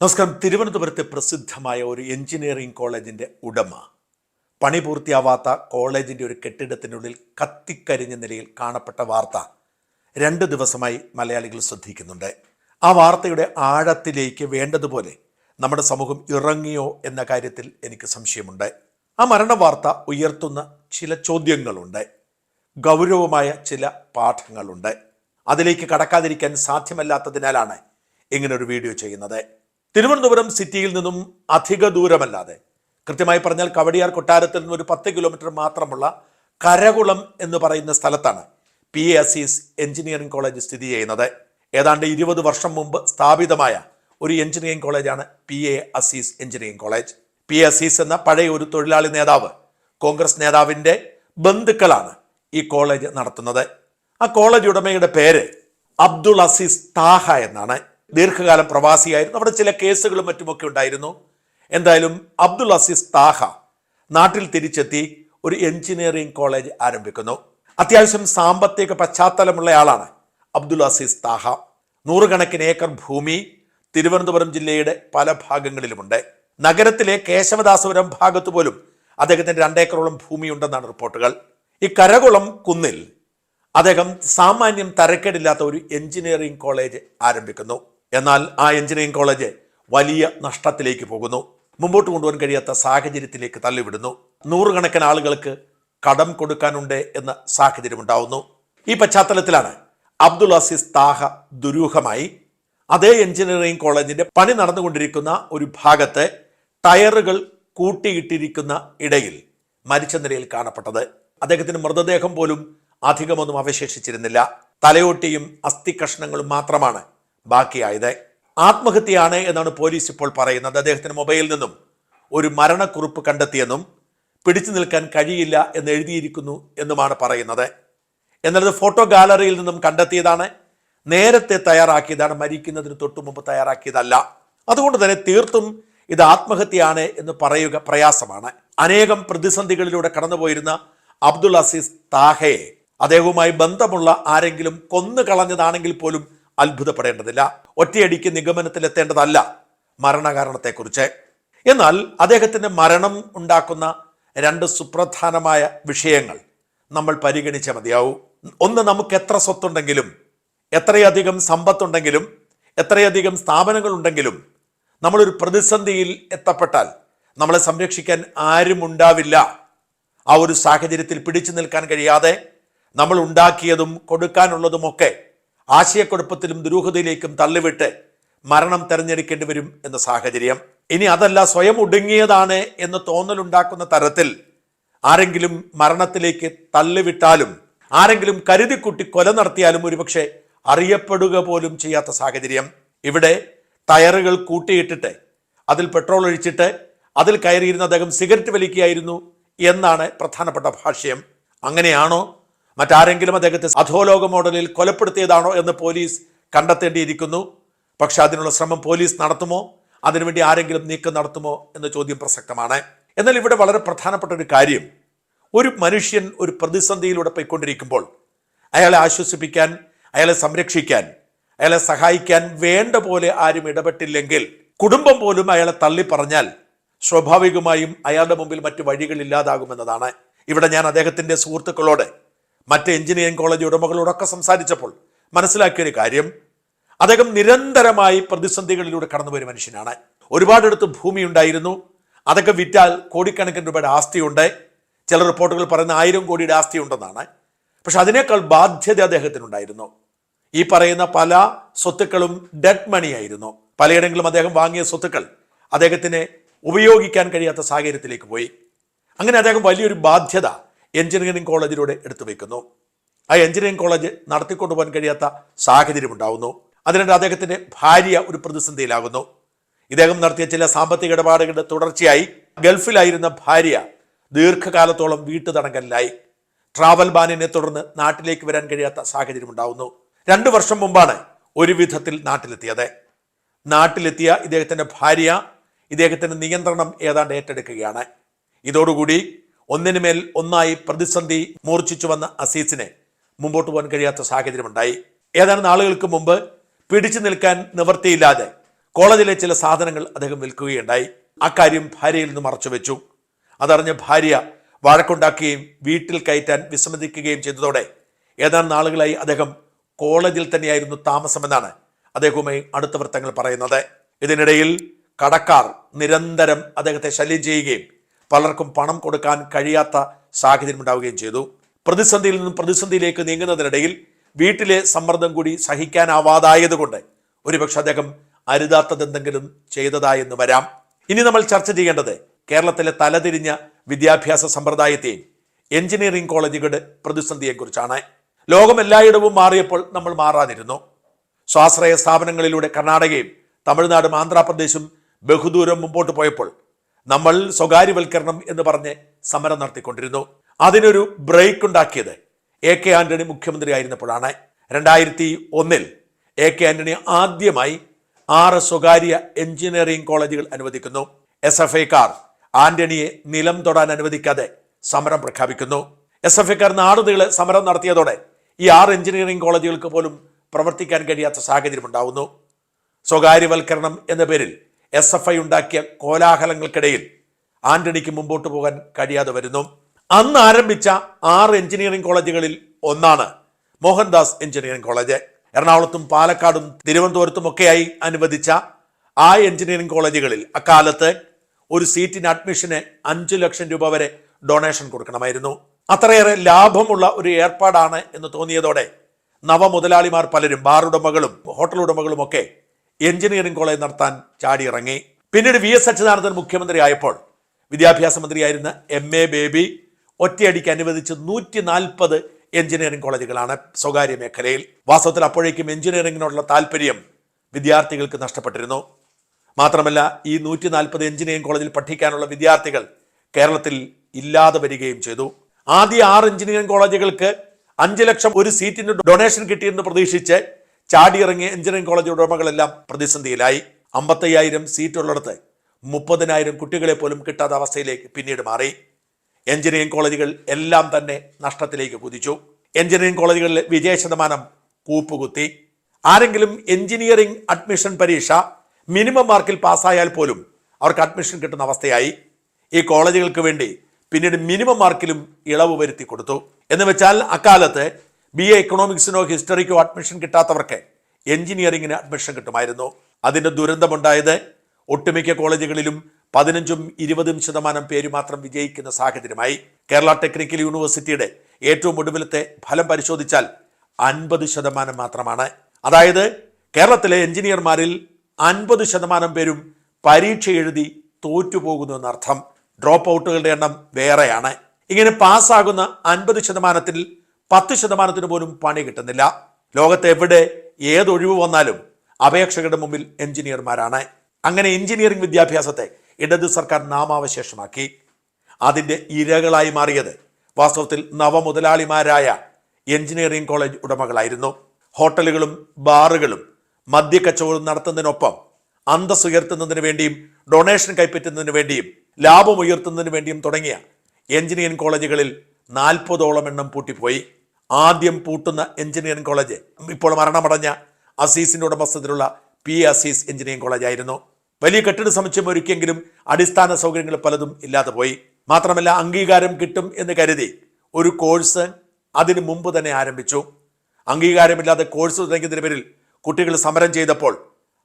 നമസ്കാരം. തിരുവനന്തപുരത്തെ പ്രസിദ്ധമായ ഒരു എഞ്ചിനീയറിംഗ് കോളേജിന്റെ ഉടമ. പണി പൂർത്തിയാവാത്ത കോളേജിന്റെ ഒരു കെട്ടിടത്തിനുള്ളിൽ കത്തിക്കരിഞ്ഞ നിലയിൽ കാണപ്പെട്ട വാർത്ത രണ്ട് ദിവസമായി മലയാളികൾ ശ്രദ്ധിക്കുന്നുണ്ട്. ആ വാർത്തയുടെ ആഴത്തിലേക്ക് വേണ്ടതുപോലെ നമ്മുടെ സമൂഹം ഇറങ്ങിയോ എന്ന കാര്യത്തിൽ എനിക്ക് സംശയമുണ്ട്. ആ മരണ വാർത്ത ഉയർത്തുന്ന ചില ചോദ്യങ്ങളുണ്ട്. ഗൗരവമായ ചില പാഠങ്ങളുണ്ട്. അതിലേക്ക് കടക്കാതിരിക്കാൻ സാധ്യമല്ലാത്തതിനാലാണ് ഇങ്ങനൊരു വീഡിയോ ചെയ്യുന്നത്. തിരുവനന്തപുരം സിറ്റിയിൽ നിന്നും അധിക ദൂരമല്ലാതെ. കൃത്യമായി പറഞ്ഞാൽ കവടിയാർ കൊട്ടാരത്തിൽ നിന്ന് ഒരു പത്ത് കിലോമീറ്റർ മാത്രമുള്ള കരകുളം എന്ന് പറയുന്ന സ്ഥലത്താണ് P A Aziz engineering college സ്ഥിതി ചെയ്യുന്നത്. ഏതാണ്ട് ഇരുപത് വർഷം മുമ്പ് സ്ഥാപിതമായ ഒരു എഞ്ചിനീയറിംഗ് കോളേജാണ് P A Aziz engineering college. P A Aziz എന്ന പഴയ ഒരു തൊഴിലാളി നേതാവ് കോൺഗ്രസ് നേതാവിന്റെ ബന്ധുക്കളാണ് ഈ കോളേജ് നടത്തുന്നത്. ആ കോളേജ് ഉടമയുടെ പേര് അബ്ദുൾ അസീസ് താഹ എന്നാണ്. ദീർഘകാലം പ്രവാസിയായിരുന്നു. അവിടെ ചില കേസുകളും മറ്റുമൊക്കെ ഉണ്ടായിരുന്നു. എന്തായാലും അബ്ദുൽ അസീസ് താഹ നാട്ടിൽ തിരിച്ചെത്തി ഒരു എഞ്ചിനീയറിംഗ് കോളേജ് ആരംഭിക്കുന്നു. അത്യാവശ്യം സാമ്പത്തിക പശ്ചാത്തലമുള്ള ആളാണ് അബ്ദുൾ അസീസ് താഹ. നൂറുകണക്കിന് ഏക്കർ ഭൂമി തിരുവനന്തപുരം ജില്ലയുടെ പല ഭാഗങ്ങളിലുമുണ്ട്. നഗരത്തിലെ കേശവദാസപുരം ഭാഗത്തു പോലും അദ്ദേഹത്തിന് രണ്ടേക്കറോളം ഭൂമിയുണ്ടെന്നാണ് റിപ്പോർട്ടുകൾ. ഈ കരകുളം കുന്നിൽ അദ്ദേഹം സാമാന്യം തരക്കേടില്ലാത്ത ഒരു എഞ്ചിനീയറിംഗ് കോളേജ് ആരംഭിക്കുന്നു. എന്നാൽ ആ എഞ്ചിനീയറിംഗ് കോളേജ് വലിയ നഷ്ടത്തിലേക്ക് പോകുന്നു. മുമ്പോട്ട് കൊണ്ടുപോകാൻ കഴിയാത്ത സാഹചര്യത്തിലേക്ക് തള്ളിവിടുന്നു. നൂറുകണക്കിന് ആളുകൾക്ക് കടം കൊടുക്കാനുണ്ട് എന്ന സാഹചര്യം ഉണ്ടാവുന്നു ഈ പശ്ചാത്തലത്തിലാണ് അബ്ദുൾ അസീസ് താഹ ദുരൂഹമായി. അതേ എഞ്ചിനീയറിംഗ് കോളേജിന്റെ പണി നടന്നുകൊണ്ടിരിക്കുന്ന ഒരു ഭാഗത്ത് ടയറുകൾ കൂട്ടിയിട്ടിരിക്കുന്ന ഇടയിൽ മരിച്ച നിലയിൽ കാണപ്പെട്ടത്. അദ്ദേഹത്തിന്റെ മൃതദേഹം പോലും അധികമൊന്നും അവശേഷിച്ചിരുന്നില്ല. തലയോട്ടിയും അസ്ഥി കഷ്ണങ്ങളും മാത്രമാണ് ബാക്കിയായത്. ആത്മഹത്യയാണ് എന്നാണ് പോലീസ് ഇപ്പോൾ പറയുന്നത്. അദ്ദേഹത്തിന്റെ മൊബൈലിൽ നിന്നും ഒരു മരണക്കുറിപ്പ് കണ്ടെത്തിയെന്നും പിടിച്ചു നിൽക്കാൻ കഴിയില്ല എന്ന് എഴുതിയിരിക്കുന്നു എന്നുമാണ് പറയുന്നത്. എന്നാൽ ഫോട്ടോ ഗാലറിയിൽ നിന്നും കണ്ടെത്തിയതാണ്. നേരത്തെ തയ്യാറാക്കിയതാണ്. മരിക്കുന്നതിന് തൊട്ടു മുമ്പ് തയ്യാറാക്കിയതല്ല. അതുകൊണ്ട് തന്നെ തീർത്തും ഇത് ആത്മഹത്യയാണ് എന്ന് പറയുക പ്രയാസമാണ്. അനേകം പ്രതിസന്ധികളിലൂടെ കടന്നുപോയിരുന്ന അബ്ദുൾ അസീസ് താഹയെ അദ്ദേഹവുമായി ബന്ധമുള്ള ആരെങ്കിലും കൊന്നു കളഞ്ഞതാണെങ്കിൽ പോലും അത്ഭുതപ്പെടേണ്ടതില്ല. ഒറ്റയടിക്ക് നിഗമനത്തിലെത്തേണ്ടതല്ല മരണകാരണത്തെക്കുറിച്ച്. എന്നാൽ അദ്ദേഹത്തിന്റെ മരണം ഉണ്ടാക്കുന്ന രണ്ട് സുപ്രധാനമായ വിഷയങ്ങൾ നമ്മൾ പരിഗണിച്ച മതിയാവൂ. ഒന്ന് നമുക്ക് എത്ര സ്വത്തുണ്ടെങ്കിലും എത്രയധികം സമ്പത്തുണ്ടെങ്കിലും എത്രയധികം സ്ഥാപനങ്ങൾ ഉണ്ടെങ്കിലും നമ്മളൊരു പ്രതിസന്ധിയിൽ എത്തപ്പെട്ടാൽ നമ്മളെ സംരക്ഷിക്കാൻ ആരും ഉണ്ടാവില്ല. ആ ഒരു സാഹചര്യത്തിൽ പിടിച്ചു നിൽക്കാൻ കഴിയാതെ നമ്മൾ ഉണ്ടാക്കിയതും കൊടുക്കാനുള്ളതുമൊക്കെ ആശയക്കുഴപ്പത്തിലും ദുരൂഹതയിലേക്കും തള്ളിവിട്ട് മരണം തെരഞ്ഞെടുക്കേണ്ടി വരും എന്ന സാഹചര്യം. ഇനി അതല്ല സ്വയം ഒടുങ്ങിയതാണ് എന്ന് തോന്നലുണ്ടാക്കുന്ന തരത്തിൽ ആരെങ്കിലും മരണത്തിലേക്ക് തള്ളിവിട്ടാലും ആരെങ്കിലും കരുതിക്കുട്ടി കൊല നടത്തിയാലും ഒരുപക്ഷെ അറിയപ്പെടുക പോലും ചെയ്യാത്ത സാഹചര്യം. ഇവിടെ ടയറുകൾ കൂട്ടിയിട്ടിട്ട് അതിൽ പെട്രോൾ ഒഴിച്ചിട്ട് അതിൽ കയറിയിരുന്ന അദ്ദേഹം സിഗരറ്റ് വലിക്കുകയായിരുന്നു എന്നാണ് പ്രധാനപ്പെട്ട ഭാഷ്യം. അങ്ങനെയാണോ? മറ്റാരെങ്കിലും അദ്ദേഹത്തെ അധോലോക മോഡലിൽ കൊലപ്പെടുത്തിയതാണോ എന്ന് പോലീസ് കണ്ടെത്തേണ്ടിയിരിക്കുന്നു. പക്ഷെ അതിനുള്ള ശ്രമം പോലീസ് നടത്തുമോ? അതിനുവേണ്ടി ആരെങ്കിലും നീക്കം നടത്തുമോ എന്ന ചോദ്യം പ്രസക്തമാണ്. എന്നാൽ ഇവിടെ വളരെ പ്രധാനപ്പെട്ട ഒരു കാര്യം. ഒരു മനുഷ്യൻ ഒരു പ്രതിസന്ധിയിലൂടെ പോയിക്കൊണ്ടിരിക്കുമ്പോൾ അയാളെ ആശ്വസിപ്പിക്കാൻ അയാളെ സംരക്ഷിക്കാൻ അയാളെ സഹായിക്കാൻ വേണ്ട പോലെ ആരും ഇടപെട്ടില്ലെങ്കിൽ കുടുംബം പോലും അയാളെ തള്ളി പറഞ്ഞാൽ സ്വാഭാവികമായും അയാളുടെ മുമ്പിൽ മറ്റു വഴികളില്ലാതാകുമെന്നതാണ്. ഇവിടെ ഞാൻ അദ്ദേഹത്തിന്റെ സുഹൃത്തുക്കളോട് മറ്റ് എഞ്ചിനീയറിംഗ് കോളേജ് ഉടമകളോടൊക്കെ സംസാരിച്ചപ്പോൾ മനസ്സിലാക്കിയൊരു കാര്യം. അദ്ദേഹം നിരന്തരമായി പ്രതിസന്ധികളിലൂടെ കടന്നുപോയ മനുഷ്യനാണ്. ഒരുപാടെടുത്ത് ഭൂമി ഉണ്ടായിരുന്നു അതൊക്കെ വിറ്റാൽ കോടിക്കണക്കിന് രൂപയുടെ ആസ്തിയുണ്ട്. ചില റിപ്പോർട്ടുകൾ പറയുന്ന ആയിരം കോടിയുടെ ആസ്തി ഉണ്ടെന്നാണ് പക്ഷെ അതിനേക്കാൾ ബാധ്യത അദ്ദേഹത്തിനുണ്ടായിരുന്നു. ഈ പറയുന്ന പല സ്വത്തുക്കളും ഡെഡ് മണി ആയിരുന്നു പലയിടങ്ങളിലും അദ്ദേഹം വാങ്ങിയ സ്വത്തുക്കൾ അദ്ദേഹത്തിന് ഉപയോഗിക്കാൻ കഴിയാത്ത സാഹചര്യത്തിലേക്ക് പോയി. അങ്ങനെ അദ്ദേഹം വലിയൊരു ബാധ്യത എഞ്ചിനീയറിംഗ് കോളേജിലൂടെ എടുത്തു വയ്ക്കുന്നു. ആ എഞ്ചിനീയറിംഗ് കോളേജ് നടത്തിക്കൊണ്ടുപോകാൻ കഴിയാത്ത സാഹചര്യം ഉണ്ടാവുന്നു അതിനിടെ അദ്ദേഹത്തിന്റെ ഭാര്യ ഒരു പ്രതിസന്ധിയിലാകുന്നു. ഇദ്ദേഹം നടത്തിയ ചില സാമ്പത്തിക ഇടപാടുകളുടെ തുടർച്ചയായി ഗൾഫിലായിരുന്ന ഭാര്യ ദീർഘകാലത്തോളം വീട്ടു തടങ്കലിലായി ട്രാവൽ ബാനിനെ തുടർന്ന് നാട്ടിലേക്ക് വരാൻ കഴിയാത്ത സാഹചര്യം ഉണ്ടാവുന്നു രണ്ടു വർഷം മുമ്പാണ് ഒരു വിധത്തിൽ നാട്ടിലെത്തിയത്. നാട്ടിലെത്തിയ ഇദ്ദേഹത്തിന്റെ ഭാര്യ ഇദ്ദേഹത്തിന്റെ നിയന്ത്രണം ഏതാണ്ട് ഏറ്റെടുക്കുകയാണ്. ഇതോടുകൂടി ഒന്നിനുമേൽ ഒന്നായി പ്രതിസന്ധി മൂർച്ഛിച്ചു വന്ന അസീസിനെ മുമ്പോട്ട് പോകാൻ കഴിയാത്ത സാഹചര്യമുണ്ടായി. ഏതാനും നാളുകൾക്ക് മുമ്പ് പിടിച്ചു നിൽക്കാൻ നിവൃത്തിയില്ലാതെ കോളേജിലെ ചില സാധനങ്ങൾ അദ്ദേഹം വിൽക്കുകയുണ്ടായി. അക്കാര്യം ഭാര്യയിൽ നിന്ന് മറച്ചു വെച്ചു. അതറിഞ്ഞ ഭാര്യ വഴക്കുണ്ടാക്കുകയും വീട്ടിൽ കയറ്റാൻ വിസമ്മതിക്കുകയും ചെയ്തതോടെ ഏതാനും നാളുകളായി അദ്ദേഹം കോളേജിൽ തന്നെയായിരുന്നു താമസമെന്നാണ് അദ്ദേഹവുമായി അടുത്ത വൃത്തങ്ങൾ പറയുന്നത്. ഇതിനിടയിൽ കടക്കാർ നിരന്തരം അദ്ദേഹത്തെ ശല്യം ചെയ്യുകയും പലർക്കും പണം കൊടുക്കാൻ കഴിയാത്ത സാഹചര്യം ഉണ്ടാവുകയും ചെയ്തു. പ്രതിസന്ധിയിൽ നിന്നും പ്രതിസന്ധിയിലേക്ക് നീങ്ങുന്നതിനിടയിൽ വീട്ടിലെ സമ്മർദ്ദം കൂടി സഹിക്കാനാവാതായതുകൊണ്ട് ഒരുപക്ഷെ അദ്ദേഹം അരുതാത്തതെന്തെങ്കിലും ചെയ്തതായെന്ന് വരാം. ഇനി നമ്മൾ ചർച്ച ചെയ്യേണ്ടത് കേരളത്തിലെ തലതിരിഞ്ഞ വിദ്യാഭ്യാസ സമ്പ്രദായത്തെയും എഞ്ചിനീയറിംഗ് കോളേജുകളുടെ പ്രതിസന്ധിയെക്കുറിച്ചാണ്. ലോകം എല്ലായിടവും മാറിയപ്പോൾ നമ്മൾ മാറാതിരുന്നു സ്വാശ്രയ സ്ഥാപനങ്ങളിലൂടെ കർണാടകയും തമിഴ്നാടും ആന്ധ്രാപ്രദേശും ബഹുദൂരം മുമ്പോട്ട് പോയപ്പോൾ നമ്മൾ സ്വകാര്യവൽക്കരണം എന്ന് പറഞ്ഞ് സമരം നടത്തിക്കൊണ്ടിരുന്നു. അതിനൊരു ബ്രേക്ക് ഉണ്ടാക്കിയത് എ കെ ആന്റണി മുഖ്യമന്ത്രി ആയിരുന്നപ്പോഴാണ്. രണ്ടായിരത്തി ഒന്നിൽ എ കെ ആന്റണി ആദ്യമായി ആറ് സ്വകാര്യ എഞ്ചിനീയറിംഗ് കോളേജുകൾ അനുവദിക്കുന്നു. എസ് എഫ് ഐക്കാർ ആന്റണിയെ നിലം തൊടാൻ അനുവദിക്കാതെ സമരം പ്രഖ്യാപിക്കുന്നു. എസ് എഫ് ഐക്കാർ നാടുനീളെ സമരം നടത്തിയതോടെ ഈ ആറ് എഞ്ചിനീയറിംഗ് കോളേജുകൾക്ക് പോലും പ്രവർത്തിക്കാൻ കഴിയാത്ത സാഹചര്യം ഉണ്ടാവുന്നു. സ്വകാര്യവൽക്കരണം എന്ന പേരിൽ എസ് എഫ് ഐ ഉണ്ടാക്കിയ കോലാഹലങ്ങൾക്കിടയിൽ ആന്റണിക്ക് മുമ്പോട്ട് പോകാൻ കഴിയാതെ വരുന്നു. അന്ന് ആരംഭിച്ച ആറ് എഞ്ചിനീയറിംഗ് കോളേജുകളിൽ ഒന്നാണ് മോഹൻദാസ് എഞ്ചിനീയറിംഗ് കോളേജ്. എറണാകുളത്തും പാലക്കാടും തിരുവനന്തപുരത്തും ഒക്കെയായി അനുവദിച്ച ആ എഞ്ചിനീയറിംഗ് കോളേജുകളിൽ അക്കാലത്ത് ഒരു സീറ്റിന് അഡ്മിഷന് അഞ്ചു ലക്ഷം രൂപ വരെ ഡൊണേഷൻ കൊടുക്കണമായിരുന്നു. അത്രയേറെ ലാഭമുള്ള ഒരു ഏർപ്പാടാണ് എന്ന് തോന്നിയതോടെ നവമുതലാളിമാർ പലരും ബാർ ഉടമകളും ഹോട്ടൽ ഉടമകളും ഒക്കെ എഞ്ചിനീയറിംഗ് കോളേജ് നടത്താൻ ചാടിയിറങ്ങി. പിന്നീട് വി എസ് അച്യുതാനന്ദൻ മുഖ്യമന്ത്രി ആയപ്പോൾ വിദ്യാഭ്യാസ മന്ത്രിയായിരുന്ന എം എ ബേബി ഒറ്റയടിക്ക് അനുവദിച്ച് നൂറ്റി നാൽപ്പത് എഞ്ചിനീയറിംഗ് കോളേജുകളാണ് സ്വകാര്യ മേഖലയിൽ. വാസ്തവത്തിൽ അപ്പോഴേക്കും എഞ്ചിനീയറിംഗിനോടുള്ള താല്പര്യം വിദ്യാർത്ഥികൾക്ക് നഷ്ടപ്പെട്ടിരുന്നു. മാത്രമല്ല ഈ നൂറ്റി നാൽപ്പത് എഞ്ചിനീയറിംഗ് കോളേജിൽ പഠിക്കാനുള്ള വിദ്യാർത്ഥികൾ കേരളത്തിൽ ഇല്ലാതെ വരികയും ചെയ്തു. ആദ്യ ആറ് എഞ്ചിനീയറിംഗ് കോളേജുകൾക്ക് അഞ്ച് ലക്ഷം ഒരു സീറ്റിന് ഡൊണേഷൻ കിട്ടിയെന്ന് പ്രതീക്ഷിച്ച് ചാടിയിറങ്ങിയ എഞ്ചിനീയറിംഗ് കോളേജ് ഉടമകളെല്ലാം പ്രതിസന്ധിയിലായി. അമ്പത്തയ്യായിരം സീറ്റുള്ളിടത്ത് മുപ്പതിനായിരം കുട്ടികളെ പോലും കിട്ടാത്ത അവസ്ഥയിലേക്ക് പിന്നീട് മാറി. എഞ്ചിനീയറിംഗ് കോളേജുകൾ എല്ലാം തന്നെ നഷ്ടത്തിലേക്ക് കുതിച്ചു. എഞ്ചിനീയറിംഗ് കോളേജുകളിലെ വിജയ ശതമാനം കൂപ്പുകുത്തി. ആരെങ്കിലും എഞ്ചിനീയറിംഗ് അഡ്മിഷൻ പരീക്ഷ മിനിമം മാർക്കിൽ പാസ്സായാൽ പോലും അവർക്ക് അഡ്മിഷൻ കിട്ടുന്ന അവസ്ഥയായി. ഈ കോളേജുകൾക്ക് വേണ്ടി പിന്നീട് മിനിമം മാർക്കിലും ഇളവ് വരുത്തി കൊടുത്തു. എന്ന് വെച്ചാൽ അക്കാലത്ത് ബി എ എക്കണോമിക്സിനോ ഹിസ്റ്ററിക്കോ അഡ്മിഷൻ കിട്ടാത്തവർക്ക് എഞ്ചിനീയറിംഗിന് അഡ്മിഷൻ കിട്ടുമായിരുന്നു. അതിന്റെ ദുരന്തമുണ്ടായത് ഒട്ടുമിക്ക കോളേജുകളിലും പതിനഞ്ചും ഇരുപതും ശതമാനം പേര് മാത്രം വിജയിക്കുന്ന സാഹചര്യമായി. കേരള ടെക്നിക്കൽ യൂണിവേഴ്സിറ്റിയുടെ ഏറ്റവും ഒടുവിലത്തെ ഫലം പരിശോധിച്ചാൽ അൻപത് ശതമാനം മാത്രമാണ്. അതായത് കേരളത്തിലെ എഞ്ചിനീയർമാരിൽ അൻപത് ശതമാനം പേരും പരീക്ഷ എഴുതി തോറ്റുപോകുന്നു എന്നർത്ഥം. ഡ്രോപ്പ് ഔട്ടുകളുടെ എണ്ണം വേറെയാണ്. ഇങ്ങനെ പാസ്സാകുന്ന അൻപത് ശതമാനത്തിൽ പത്ത് ശതമാനത്തിന് പോലും പണി കിട്ടുന്നില്ല. ലോകത്ത് എവിടെ ഏതൊഴിവ് വന്നാലും അപേക്ഷകരുടെ മുമ്പിൽ എഞ്ചിനീയർമാരാണ്. അങ്ങനെ എഞ്ചിനീയറിംഗ് വിദ്യാഭ്യാസത്തെ ഇടത് സർക്കാർ നാമാവശേഷമാക്കി. അതിന്റെ ഇരകളായി മാറിയത് വാസ്തവത്തിൽ നവമുതലാളിമാരായ എഞ്ചിനീയറിംഗ് കോളേജ് ഉടമകളായിരുന്നു. ഹോട്ടലുകളും ബാറുകളും മദ്യക്കച്ചവടം നടത്തുന്നതിനൊപ്പം അന്തസ് ഉയർത്തുന്നതിന് വേണ്ടിയും ഡൊണേഷൻ കൈപ്പറ്റുന്നതിന് വേണ്ടിയും ലാഭം ഉയർത്തുന്നതിന് വേണ്ടിയും തുടങ്ങിയ എഞ്ചിനീയറിംഗ് കോളേജുകളിൽ നാൽപ്പതോളം എണ്ണം പൂട്ടിപ്പോയി. ആദ്യം പൂട്ടുന്ന എഞ്ചിനീയറിംഗ് കോളേജ്. ഇപ്പോൾ മരണമടഞ്ഞ അസീസിന്റെ ഉടമസ്ഥതയിലുള്ള പി അസീസ് എഞ്ചിനീയറിംഗ് കോളേജ് ആയിരുന്നു. വലിയ കെട്ടിട സമുച്ചയം ഒരുക്കിയെങ്കിലും അടിസ്ഥാന സൗകര്യങ്ങൾ പലതും ഇല്ലാതെ പോയി. മാത്രമല്ല അംഗീകാരം കിട്ടും എന്ന് കരുതി ഒരു കോഴ്സ് അതിനു മുമ്പ് തന്നെ ആരംഭിച്ചു. അംഗീകാരമില്ലാതെ കോഴ്സ് തുടങ്ങിയതിന് പേരിൽ കുട്ടികൾ സമരം ചെയ്തപ്പോൾ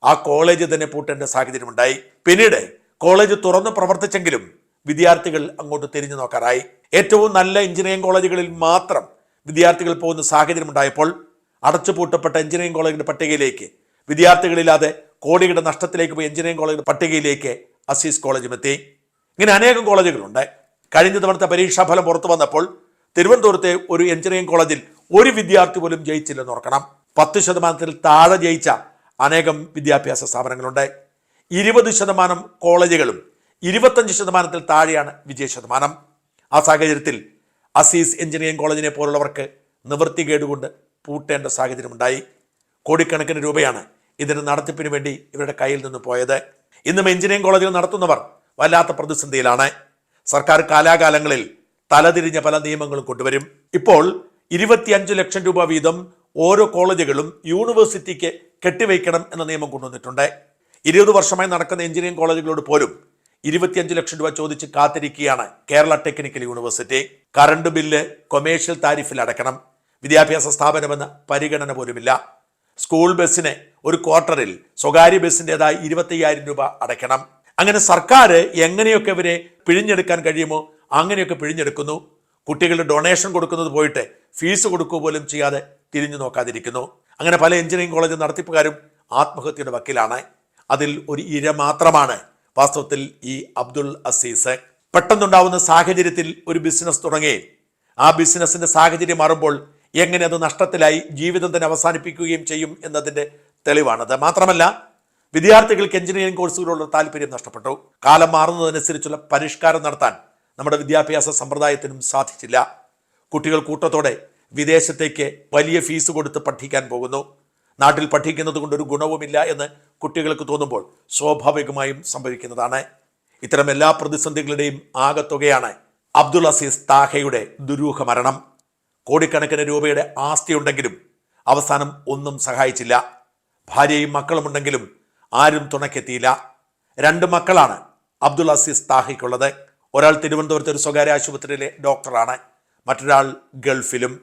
ആ കോളേജ് തന്നെ പൂട്ടേണ്ട സാഹചര്യമുണ്ടായി. പിന്നീട് കോളേജ് തുറന്ന് പ്രവർത്തിച്ചെങ്കിലും വിദ്യാർത്ഥികൾ അങ്ങോട്ട് തിരിഞ്ഞു നോക്കാറായി. ഏറ്റവും നല്ല എഞ്ചിനീയറിംഗ് കോളേജുകളിൽ മാത്രം വിദ്യാർത്ഥികൾ പോകുന്ന സാഹചര്യം ഉണ്ടായപ്പോൾ അടച്ചുപൂട്ടപ്പെട്ട എഞ്ചിനീയറിംഗ് കോളേജിന്റെ പട്ടികയിലേക്ക് വിദ്യാർത്ഥികളില്ലാതെ കോടിയുടെ നഷ്ടത്തിലേക്ക് പോയി എഞ്ചിനീയറിംഗ് കോളേജിന്റെ പട്ടികയിലേക്ക് അസീസ് കോളേജും എത്തി. ഇങ്ങനെ അനേകം കോളേജുകളുണ്ട്. കഴിഞ്ഞ തവണത്തെ പരീക്ഷാഫലം പുറത്തു വന്നപ്പോൾ തിരുവനന്തപുരത്തെ ഒരു എഞ്ചിനീയറിംഗ് കോളേജിൽ ഒരു വിദ്യാർത്ഥി പോലും ജയിച്ചില്ലെന്ന് ഓർക്കണം. പത്ത് ശതമാനത്തിൽ താഴെ ജയിച്ച അനേകം വിദ്യാഭ്യാസ സ്ഥാപനങ്ങളുണ്ട്. ഇരുപത് ശതമാനം കോളേജുകളും ഇരുപത്തഞ്ച് ശതമാനത്തിൽ താഴെയാണ് വിജയ ശതമാനം. ആ സാഹചര്യത്തിൽ അസീസ് എഞ്ചിനീയറിംഗ് കോളേജിനെ പോലുള്ളവർക്ക് നിവൃത്തി കേടുകൊണ്ട് പൂട്ടേണ്ട സാഹചര്യമുണ്ടായി. കോടിക്കണക്കിന് രൂപയാണ് ഇതിന് നടത്തിപ്പിന് വേണ്ടി ഇവരുടെ കയ്യിൽ നിന്ന് പോയത്. ഇന്നും എഞ്ചിനീയറിംഗ് കോളേജിൽ നടത്തുന്നവർ വല്ലാത്ത പ്രതിസന്ധിയിലാണ്. സർക്കാർ കാലാകാലങ്ങളിൽ തലതിരിഞ്ഞ പല നിയമങ്ങളും കൊണ്ടുവരും. ഇപ്പോൾ ഇരുപത്തിയഞ്ച് ലക്ഷം രൂപ വീതം ഓരോ കോളേജുകളും യൂണിവേഴ്സിറ്റിക്ക് കെട്ടിവയ്ക്കണം എന്ന നിയമം കൊണ്ടുവന്നിട്ടുണ്ട്. ഇരുപത് വർഷമായി നടക്കുന്ന എഞ്ചിനീയറിംഗ് കോളേജുകളോട് പോലും ഇരുപത്തിയഞ്ച് ലക്ഷം രൂപ ചോദിച്ച് കാത്തിരിക്കുകയാണ് Kerala technical university. Current bill commercial താരിഫിൽ അടക്കണം വിദ്യാഭ്യാസ സ്ഥാപനമെന്ന് പരിഗണന പോലുമില്ല. സ്കൂൾ ബസ്സിന് ഒരു ക്വാർട്ടറിൽ സ്വകാര്യ ബസ്സിന്റെതായി ഇരുപത്തയ്യായിരം രൂപ അടയ്ക്കണം. അങ്ങനെ സർക്കാർ എങ്ങനെയൊക്കെ ഇവരെ പിഴിഞ്ഞെടുക്കാൻ കഴിയുമോ അങ്ങനെയൊക്കെ പിഴിഞ്ഞെടുക്കുന്നു. കുട്ടികൾ ഡൊണേഷൻ കൊടുക്കുന്നത് പോയിട്ട് ഫീസ് കൊടുക്കുക പോലും ചെയ്യാതെ തിരിഞ്ഞു നോക്കാതിരിക്കുന്നു. അങ്ങനെ പല എഞ്ചിനീയറിംഗ് കോളേജ് നടത്തിപ്പുകാരും ആത്മഹത്യയുടെ വക്കിലാണ്. അതിൽ ഒരു ഇര മാത്രമാണ് വാസ്തവത്തിൽ ഈ അബ്ദുൾ അസീസ്. പെട്ടെന്നുണ്ടാവുന്ന സാഹചര്യത്തിൽ ഒരു ബിസിനസ് തുടങ്ങേ. ആ ബിസിനസ്സിന്റെ സാഹചര്യം മാറുമ്പോൾ എങ്ങനെ അത് നഷ്ടത്തിലായി ജീവിതം തന്നെ അവസാനിപ്പിക്കുകയും ചെയ്യും എന്നതിന്റെ തെളിവാണത് മാത്രമല്ല വിദ്യാർത്ഥികൾക്ക് എഞ്ചിനീയറിംഗ് കോഴ്സുകളോടുള്ള താല്പര്യം നഷ്ടപ്പെട്ടു. കാലം മാറുന്നതനുസരിച്ചുള്ള പരിഷ്കാരം നടത്താൻ നമ്മുടെ വിദ്യാഭ്യാസ സമ്പ്രദായത്തിനും സാധിച്ചില്ല. കുട്ടികൾ കൂട്ടത്തോടെ വിദേശത്തേക്ക് വലിയ ഫീസ് കൊടുത്ത് പഠിക്കാൻ പോകുന്നു. നാട്ടിൽ പഠിക്കുന്നത് കൊണ്ട് ഒരു ഗുണവുമില്ല എന്ന് കുട്ടികൾക്ക് തോന്നുമ്പോൾ സ്വാഭാവികമായും സംഭവിക്കുന്നതാണ്. ഇത്തരം എല്ലാ പ്രതിസന്ധികളുടെയും ആകത്തുകയാണ് അബ്ദുൾ അസീസ് താഹയുടെ ദുരൂഹ മരണം കോടിക്കണക്കിന് രൂപയുടെ ആസ്തിയുണ്ടെങ്കിലും അവസാനം ഒന്നും സഹായിച്ചില്ല. ഭാര്യയും മക്കളും ഉണ്ടെങ്കിലും ആരും തുണയ്ക്കെത്തിയില്ല. രണ്ട് മക്കളാണ് അബ്ദുൾ അസീസ് താഹയ്ക്കുള്ളത്. ഒരാൾ തിരുവനന്തപുരത്ത് ഒരു സ്വകാര്യ ആശുപത്രിയിലെ ഡോക്ടറാണ് മറ്റൊരാൾ ഗൾഫിലും.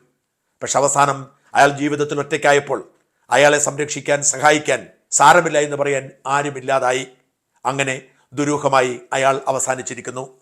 പക്ഷെ അവസാനം അയാൾ ജീവിതത്തിൽ ഒറ്റയ്ക്കായപ്പോൾ അയാളെ സംരക്ഷിക്കാൻ സഹായിക്കാൻ സാരമില്ല എന്ന് പറയാൻ ആരുമില്ലാതായി. അങ്ങനെ ദുരൂഹമായി അയാൾ അവസാനിച്ചിരിക്കുന്നു.